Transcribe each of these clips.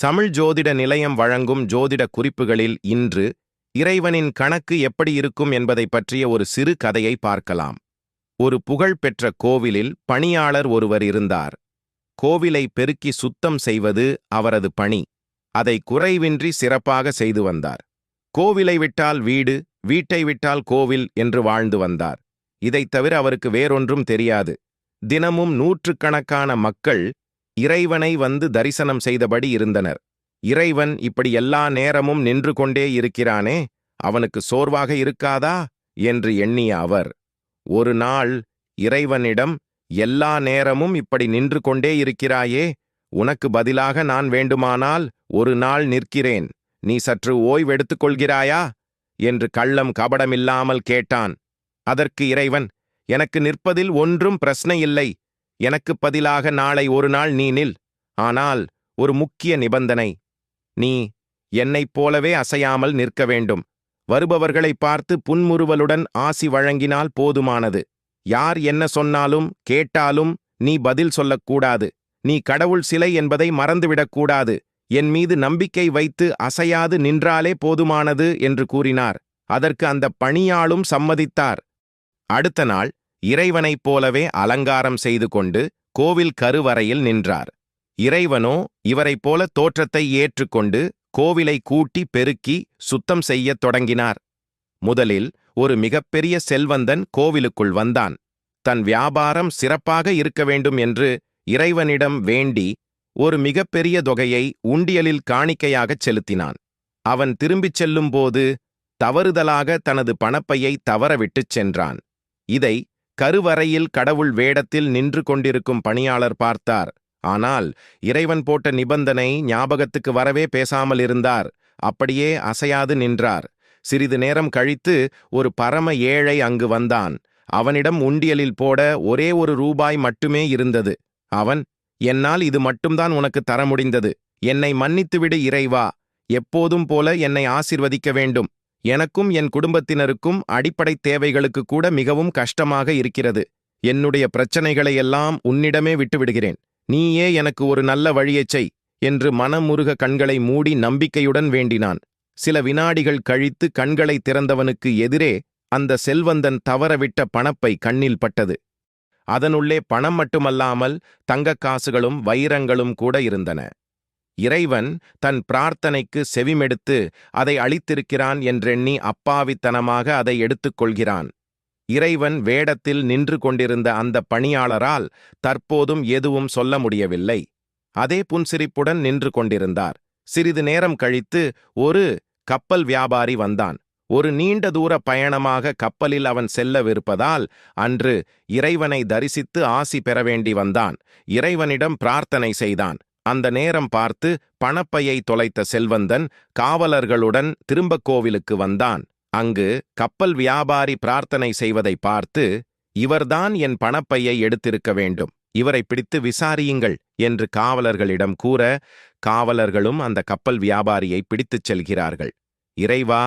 தமிழ் ஜோதிட நிலையம் வழங்கும் ஜோதிட குறிப்புகளில் இன்று இறைவனின் கணக்கு எப்படி இருக்கும் என்பதை பற்றிய ஒரு சிறு கதையை பார்க்கலாம். ஒரு புகழ்பெற்ற கோவிலில் பணியாளர் ஒருவர் இருந்தார். கோவிலை பெருக்கி சுத்தம் செய்வது அவரது பணி. அதை குறைவின்றி சிறப்பாக செய்து வந்தார். கோவிலை விட்டால் வீடு வீட்டை விட்டால் கோவில் என்று வாழ்ந்து வந்தார். இதைத் தவிர அவருக்கு வேறொன்றும் தெரியாது. தினமும் நூற்றுக்கணக்கான மக்கள் இறைவனை வந்து தரிசனம் செய்தபடி இருந்தனர். இறைவன் இப்படி எல்லா நேரமும் நின்று கொண்டே இருக்கிறானே அவனுக்கு சோர்வாக இருக்காதா? என்று எண்ணிய அவர். ஒரு நாள் இறைவனிடம் எல்லா நேரமும் இப்படி நின்று கொண்டே இருக்கிறாயே உனக்கு பதிலாக நான் வேண்டுமானால் ஒரு நாள் நிற்கிறேன். நீ சற்று ஓய்வெடுத்துக் கொள்கிறாயா? என்று கள்ளம் கபடமில்லாமல் கேட்டான். அதற்கு இறைவன் எனக்கு நிற்பதில் ஒன்றும் பிரச்சனை இல்லை. எனக்கு பதிலாக நாளை ஒரு நாள் நீ நில். ஆனால் ஒரு முக்கிய நிபந்தனை. நீ என்னைப் போலவே அசையாமல் நிற்க வேண்டும். வருபவர்களை பார்த்து புன்முறுவலுடன் ஆசி வழங்கினால் போதுமானது. யார் என்ன சொன்னாலும் கேட்டாலும் நீ பதில் சொல்லக்கூடாது. நீ கடவுள் சிலை என்பதை மறந்துவிடக்கூடாது என் மீது நம்பிக்கை வைத்து அசையாது நின்றாலே போதுமானது என்று கூறினார். அதற்கு அந்த பணியாளும் சம்மதித்தார். அடுத்த நாள் இறைவனைப் போலவே அலங்காரம் செய்து கொண்டு கோவில் கருவறையில் நின்றார். இறைவனோ இவரைப் போல தோற்றத்தை ஏற்றுக்கொண்டு கோவிலை கூட்டி பெருக்கி சுத்தம் செய்யத் தொடங்கினார். முதலில் ஒரு மிகப்பெரிய செல்வந்தன் கோவிலுக்குள் வந்தான். தன் வியாபாரம் சிறப்பாக இருக்க வேண்டும் என்று இறைவனிடம் வேண்டி ஒரு மிகப்பெரிய தொகையை உண்டியலில் காணிக்கையாகச் செலுத்தினான். அவன் திரும்பிச் செல்லும்போது தவறுதலாக தனது பணப்பையை தவறவிட்டுச் சென்றான். இதை கருவறையில் கடவுள் வேடத்தில் நின்று கொண்டிருக்கும் பணியாளர் பார்த்தார். ஆனால் இறைவன் போட்ட நிபந்தனை ஞாபகத்துக்கு வரவே பேசாமல் இருந்தார். அப்படியே அசையாது நின்றார். சிறிது நேரம் கழித்து ஒரு பரம ஏழை அங்கு வந்தான். அவனிடம் உண்டியலில் போட ஒரே ஒரு ரூபாய் மட்டுமே இருந்தது. அவன் என்னால் இது மட்டும்தான் உனக்கு தர முடிந்தது. என்னை மன்னித்துவிடு இறைவா. எப்போதும் போல என்னை ஆசிர்வதிக்க வேண்டும். எனக்கும் என் குடும்பத்தினருக்கும் அடிப்படை தேவைகளுக்கு கூட மிகவும் கஷ்டமாக இருக்கிறது. என்னுடைய பிரச்சனைகளை எல்லாம் உன்னிடமே விட்டுவிடுகிறேன். நீயே எனக்கு ஒரு நல்ல வழியைச் செய் என்று மனமுருக கண்களை மூடி நம்பிக்கையுடன் வேண்டினான். சில வினாடிகள் கழித்து கண்களை திறந்தவனுக்கு எதிரே அந்த செல்வந்தன் தவறவிட்ட பணப்பை கண்ணில் பட்டது. அதனுள்ளே பணம் மட்டுமல்லாமல் தங்கக் காசுகளும் வைரங்களும் கூட இருந்தன. இறைவன் தன் பிரார்த்தனைக்கு செவிமெடுத்து அதை அளித்திருக்கிறான் என்றெண்ணி அப்பாவித்தனமாக அதை எடுத்துக்கொள்கிறான். இறைவன் வேடத்தில் நின்று கொண்டிருந்த அந்த பணியாளரால் தற்போதும் எதுவும் சொல்ல முடியவில்லை. அதே புன்சிரிப்புடன் நின்று கொண்டிருந்தார். சிறிது நேரம் கழித்து ஒரு கப்பல் வியாபாரி வந்தான். ஒரு நீண்ட தூர பயணமாக கப்பலில் அவன் செல்லவிருப்பதால் அன்று இறைவனை தரிசித்து ஆசி பெற வேண்டி வந்தான். இறைவனிடம் பிரார்த்தனை செய்தான். அந்த நேரம் பார்த்து பணப்பையை தொலைத்த செல்வந்தன் காவலர்களுடன் திரும்பக் கோவிலுக்கு வந்தான். அங்கு கப்பல் வியாபாரி பிரார்த்தனை செய்வதை பார்த்து இவர்தான் என் பணப்பையை எடுத்திருக்க வேண்டும். இவரை பிடித்து விசாரியுங்கள் என்று காவலர்களிடம் கூற காவலர்களும் அந்த கப்பல் வியாபாரியை பிடித்துச் செல்கிறார்கள். இறைவா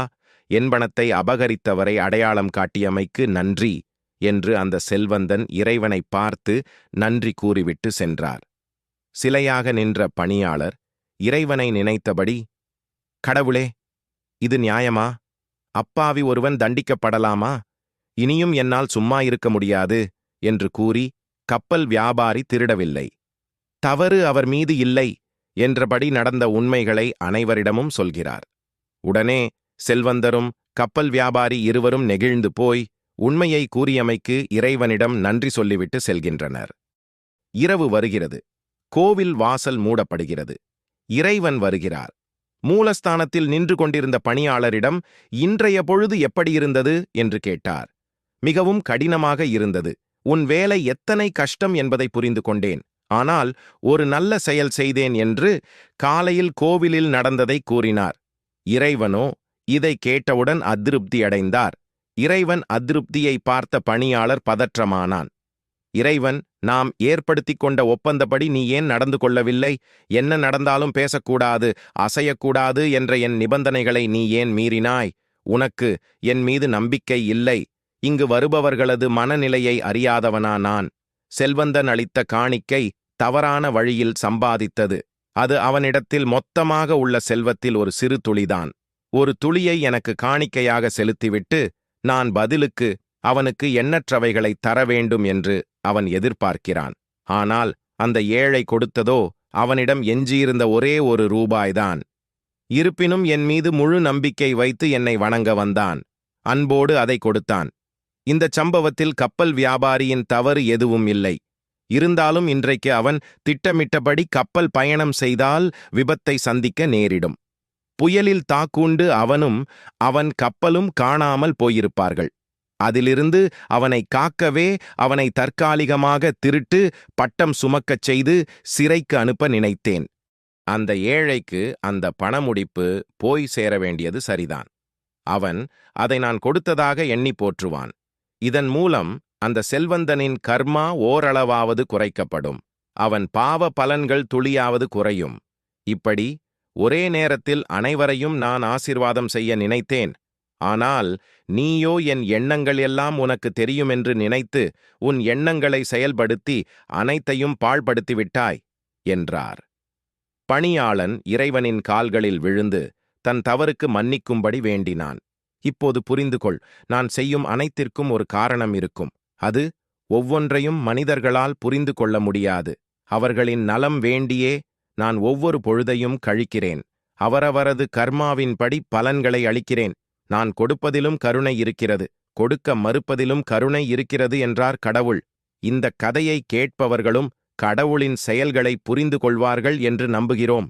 என்பணத்தை அபகரித்தவரை அடையாளம் காட்டியமைக்கு நன்றி என்று அந்த செல்வந்தன் இறைவனை பார்த்து நன்றி கூறிவிட்டு சென்றார். சிலையாக நின்ற பணியாளர் இறைவனை நினைத்தபடி கடவுளே இது நியாயமா? அப்பாவி ஒருவன் தண்டிக்கப்படலாமா? இனியும் என்னால் சும்மா இருக்க முடியாது என்று கூறி கப்பல் வியாபாரி திருடவில்லை. தவறு அவர் மீது இல்லை என்றபடி நடந்த உண்மைகளை அனைவரிடமும் சொல்கிறார். உடனே செல்வந்தரும் கப்பல் வியாபாரி இருவரும் நெகிழ்ந்து போய் உண்மையை கூறியமைக்கு இறைவனிடம் நன்றி சொல்லிவிட்டு செல்கின்றனர். இரவு வருகிறது. கோவில் வாசல் மூடப்படுகிறது. இறைவன் வருகிறார். மூலஸ்தானத்தில் நின்று கொண்டிருந்த பணியாளரிடம் இன்றைய பொழுது எப்படி இருந்தது? என்று கேட்டார். மிகவும் கடினமாக இருந்தது. உன் வேலை எத்தனை கஷ்டம் என்பதை புரிந்து கொண்டேன். ஆனால் ஒரு நல்ல செயல் செய்தேன் என்று காலையில் கோவிலில் நடந்ததை கூறினார். இறைவனோ இதை கேட்டவுடன் அதிருப்தி அடைந்தார் இறைவன் அதிருப்தியை பார்த்த பணியாளர் பதற்றமானான். இறைவன் நாம் ஏற்படுத்திக் கொண்ட ஒப்பந்தப்படி நீ ஏன் நடந்து கொள்ளவில்லை? என்ன நடந்தாலும் பேசக்கூடாது அசையக்கூடாது என்ற என் நிபந்தனைகளை நீ ஏன் மீறினாய்? உனக்கு என் மீது நம்பிக்கை இல்லை. இங்கு வருபவர்களது மனநிலையை அறியாதவனா நான். செல்வந்தன் அளித்த காணிக்கை தவறான வழியில் சம்பாதித்தது. அது அவனிடத்தில் மொத்தமாக உள்ள செல்வத்தில் ஒரு சிறு துளிதான். ஒரு துளியை எனக்கு காணிக்கையாக செலுத்திவிட்டு நான் பதிலுக்கு அவனுக்கு எண்ணற்றவைகளை தர வேண்டும் என்று அவன் எதிர்பார்க்கிறான். ஆனால் அந்த ஏழை கொடுத்ததோ அவனிடம் எஞ்சியிருந்த ஒரே ஒரு ரூபாய்தான். இருப்பினும் என் மீது முழு நம்பிக்கை வைத்து என்னை வணங்க வந்தான். அன்போடு அதை கொடுத்தான். இந்தச் சம்பவத்தில் கப்பல் வியாபாரியின் தவறு எதுவும் இல்லை. இருந்தாலும் இன்றைக்கு அவன் திட்டமிட்டபடி கப்பல் பயணம் செய்தால் விபத்தை சந்திக்க நேரிடும். புயலில் தாக்குண்டு அவனும் அவன் கப்பலும் காணாமல் போயிருப்பார்கள். அதிலிருந்து அவனை காக்கவே அவனை தற்காலிகமாக திருட்டு பட்டம் சுமக்கச் செய்து சிறைக்கு அனுப்ப நினைத்தேன். அந்த ஏழைக்கு அந்த பணமுடிப்பு போய் சேர வேண்டியது சரிதான். அவன் அதை நான் கொடுத்ததாக எண்ணி போற்றுவான். இதன் மூலம் அந்த செல்வந்தனின் கர்மா ஓரளவாவது குறைக்கப்படும். அவன் பாவ பலன்கள் துளியாவது குறையும். இப்படி ஒரே நேரத்தில் அனைவரையும் நான் ஆசிர்வாதம் செய்ய நினைத்தேன். ஆனால் நீயோ என் எண்ணங்கள் எல்லாம் உனக்கு தெரியுமென்று நினைத்து உன் எண்ணங்களை செயல்படுத்தி அனைத்தையும் பாழ்படுத்திவிட்டாய் என்றார். பணியாளன் இறைவனின் கால்களில் விழுந்து தன் தவறுக்கு மன்னிக்கும்படி வேண்டினான். இப்போது புரிந்து கொள் நான் செய்யும் அனைத்திற்கும் ஒரு காரணம் இருக்கும். அது ஒவ்வொன்றையும் மனிதர்களால் புரிந்து கொள்ள முடியாது. அவர்களின் நலம் வேண்டியே நான் ஒவ்வொரு பொழுதையும் கழிக்கிறேன். அவரவரது கர்மாவின்படி பலன்களை அளிக்கிறேன். நான் கொடுப்பதிலும் கருணை இருக்கிறது. கொடுக்க மறுப்பதிலும் கருணை இருக்கிறது என்றார் கடவுள். இந்த கதையை கேட்பவர்களும் கடவுளின் செயல்களை புரிந்து கொள்வார்கள் என்று நம்புகிறோம்.